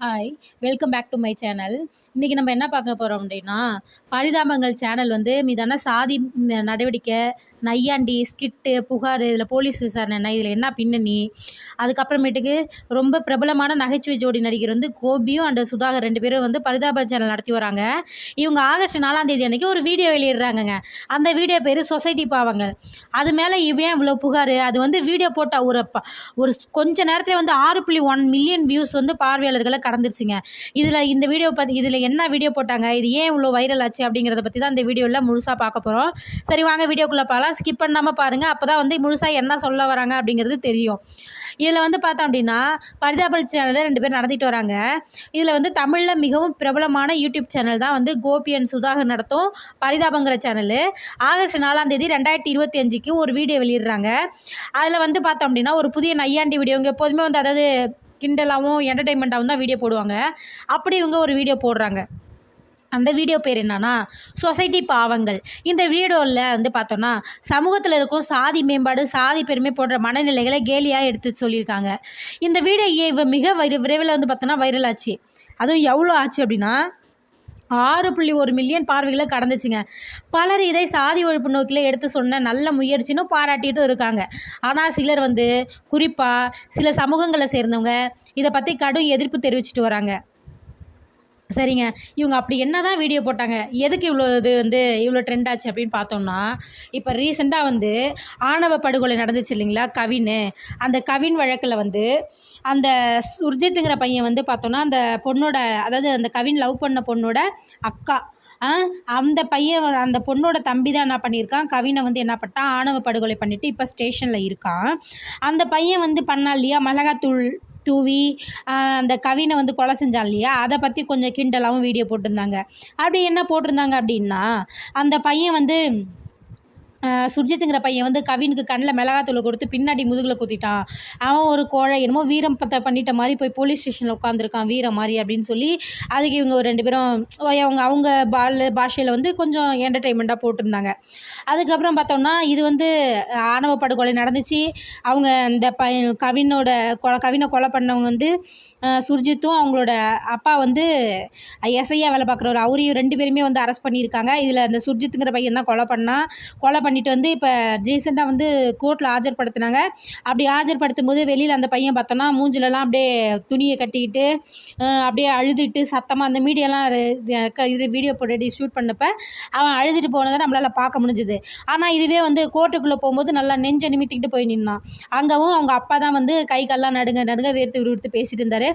Hi welcome back to my channel இன்றைக்கி நம்ம என்ன பார்க்க போகிறோம் அப்படின்னா பரிதாபங்கள் சேனல் வந்து மீதான சாதி நடவடிக்கை நையாண்டி ஸ்கிட்டு புகார் இதில் போலீஸ் விசாரணை என்ன இதில் என்ன பின்னணி? அதுக்கப்புறமேட்டுக்கு ரொம்ப பிரபலமான நகைச்சுவை ஜோடி நடிகர் வந்து கோபியும் அண்ட் சுதாகர் ரெண்டு பேரும் வந்து பரிதாப சேனல் நடத்தி வராங்க. இவங்க ஆகஸ்ட் நாலாம் தேதி அன்றைக்கி ஒரு வீடியோ வெளியிடுறாங்கங்க. அந்த வீடியோ பேர் சொசைட்டி பாவங்கள் அது மேலே இவன் இவ்வளோ புகார்? அது வந்து வீடியோ போட்டால் ஒரு ப- ஒரு ஸ்- கொஞ்ச நேரத்தில் வந்து ஆறு புள்ளி ஒன் மில்லியன் வியூஸ் வந்து பார்வையாளர்களை கடந்துருச்சுங்க. இதில் இந்த வீடியோ பற்றி இதில் என்ன வீடியோ போட்டாங்க? இது ஏன் இவ்வளோ வைரல் ஆச்சு அப்படிங்கிறத பற்றி தான் இந்த வீடியோவில் முழுசாக பார்க்க போகிறோம் சரி வாங்க வீடியோக்குள்ளே பார்க்கலாம் ஸ்கிப் பண்ணாமல் பாருங்கள் அப்போ தான் வந்து முழுசாக என்ன சொல்ல வராங்க அப்படிங்கிறது தெரியும். இதில் வந்து பார்த்தோம் அப்படின்னா பரிதாபல் சேனலில் ரெண்டு பேர் நடத்திட்டு வராங்க. இதில் வந்து தமிழில் மிகவும் பிரபலமான யூடியூப் சேனல் தான் வந்து கோபி அண்ட் சுதாகர் நடத்தும் பரிதாபங்கிற சேனலு ஆகஸ்ட் நாலாம் தேதி ரெண்டாயிரத்தி இருபத்தி அஞ்சுக்கு ஒரு வீடியோ வெளியிடுறாங்க. அதில் வந்து பார்த்தோம் அப்படின்னா ஒரு புதிய நையாண்டி வீடியோங்க எப்போதுமே வந்து அதாவது கிண்டலாகவும் என்டர்டைன்மெண்ட்டாகவும் தான் வீடியோ போடுவாங்க. அப்படி இவங்க ஒரு வீடியோ போடுறாங்க. அந்த வீடியோ பேர் என்னன்னா சொசைட்டி பாவங்கள். இந்த வீடியோவில் வந்து பார்த்தோன்னா சமூகத்தில் இருக்கும் சாதி மேம்பாடு சாதி பெருமை போன்ற மனநிலைகளை கேலியாக எடுத்து சொல்லியிருக்காங்க. இந்த வீடியோ ஏ- இவ மிக விரைவில் வந்து பார்த்தோன்னா வைரல் ஆச்சு. அதுவும் எவ்வளோ ஆச்சு அப்படின்னா ஆறு புள்ளி ஒரு மில்லியன் பார்வைகளை கடந்துச்சுங்க. பலர் இதை சாதி ஒழிப்பு நோக்கில் எடுத்து சொன்ன நல்ல முயற்சின்னு பாராட்டிட்டும் இருக்காங்க. ஆனால் சிலர் வந்து குறிப்பாக சில சமூகங்களை சேர்ந்தவங்க இதை பற்றி கடும் எதிர்ப்பு தெரிவிச்சிட்டு வராங்க. சரிங்க. இவங்க அப்படி என்ன தான் வீடியோ போட்டாங்க? எதுக்கு இவ்வளோ இது வந்து இவ்வளோ ட்ரெண்ட் ஆச்சு அப்படின்னு பார்த்தோம்னா இப்போ ரீசெண்டாக வந்து ஆணவ படுகொலை நடந்துச்சு இல்லைங்களா கவின் அந்த கவின் வழக்கில் வந்து அந்த சுர்ஜித்துங்கிற பையன் வந்து பார்த்தோன்னா அந்த பொண்ணோட அதாவது அந்த கவின் லவ் பண்ண பொண்ணோட அக்கா. ஆ, அந்த பையன் அந்த பொண்ணோட தம்பி தான் என்ன பண்ணியிருக்கான்? கவினை வந்து என்ன பண்ணிட்டான்? ஆணவ படுகொலை பண்ணிவிட்டு இப்போ ஸ்டேஷனில் இருக்கான். அந்த பையன் வந்து பண்ணா இல்லையா? மிளகாத்தூள் தூவி அந்த கவினை வந்து கொலை செஞ்சான் இல்லையா? அதை பற்றி கொஞ்சம் கிண்டலாகவும் வீடியோ போட்டிருந்தாங்க. அப்படி என்ன போட்டிருந்தாங்க அப்படின்னா அந்த பையன் வந்து சுர்ஜித்துங்கிற பையன் வந்து கவினுக்கு கண்ணில் மிளகாத்தூளை கொடுத்து பின்னாடி முதுகில் குத்திட்டான். அவன் ஒரு கோழை என்னமோ வீரம் பத்த பண்ணிட்ட மாதிரி போய் போலீஸ் ஸ்டேஷனில் உட்காந்துருக்கான் வீரம் மாதிரி அப்படின்னு சொல்லி. அதுக்கு இவங்க ஒரு ரெண்டு பேரும் அவங்க அவங்க பால் பாஷையில் வந்து கொஞ்சம் என்டர்டெயின்மெண்ட்டாக போட்டிருந்தாங்க. அதுக்கப்புறம் பார்த்தோம்னா இது வந்து ஆணவ படுகொலை நடந்துச்சு. அவங்க இந்த பையன் கவினோட கொ கவினை கொலை பண்ணவங்க வந்து சுர்ஜித்தும் அவங்களோட அப்பா வந்து எஸ்ஐயா வேலை பார்க்குறவர். அவரையும் ரெண்டு பேருமே வந்து அரெஸ்ட் பண்ணியிருக்காங்க. இதில் அந்த சுர்ஜித்துங்கிற பையன் தான் கொலை பண்ணா. கொலை பண்ணிட்டு வந்து இப்போ ரீசெண்டாக வந்து கோர்ட்டில் ஆஜர்படுத்தினாங்க. அப்படி ஆஜர்படுத்தும் போது வெளியில் அந்த பையன் பார்த்தோன்னா மூஞ்சிலலாம் அப்படியே துணியை கட்டிக்கிட்டு அப்படியே அழுதுட்டு சத்தமாக அந்த மீடியாலாம் இது வீடியோ போட்டு ஷூட் பண்ணப்ப அவன் அழுதுட்டு போனதை நம்மளால் பார்க்க முடிஞ்சுது. ஆனால் இதுவே வந்து கோர்ட்டுக்குள்ளே போகும்போது நல்லா நெஞ்சை நிமித்திக்கிட்டு போய் நின்னான். அங்கவும் அவங்க அப்பா தான் வந்து கை கால்லாம் நடுங்க நடுங்க வேர்த்து விறுவிறுத்து பேசிட்டு இருந்தார்.